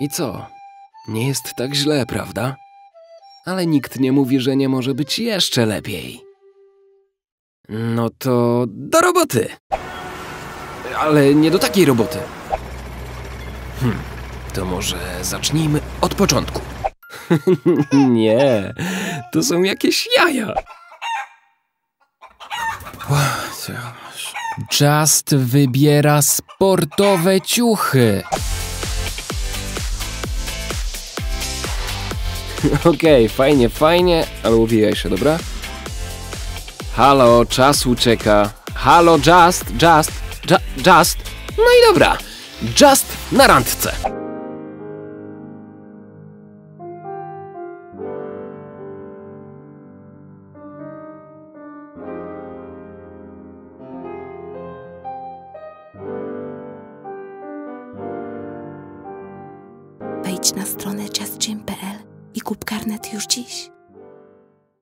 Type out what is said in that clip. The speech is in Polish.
I co? Nie jest tak źle, prawda? Ale nikt nie mówi, że nie może być jeszcze lepiej. No to do roboty. Ale nie do takiej roboty. Hmm, to może zacznijmy od początku. nie, to są jakieś jaja. Just wybiera sportowe ciuchy. Okej, fajnie, fajnie, ale uwijaj się, dobra? Halo, czas ucieka. Halo, Just, Just, ju, Just. No i dobra, Just na randce. Wejdź na stronę justgym.pl i kup karnet już dziś.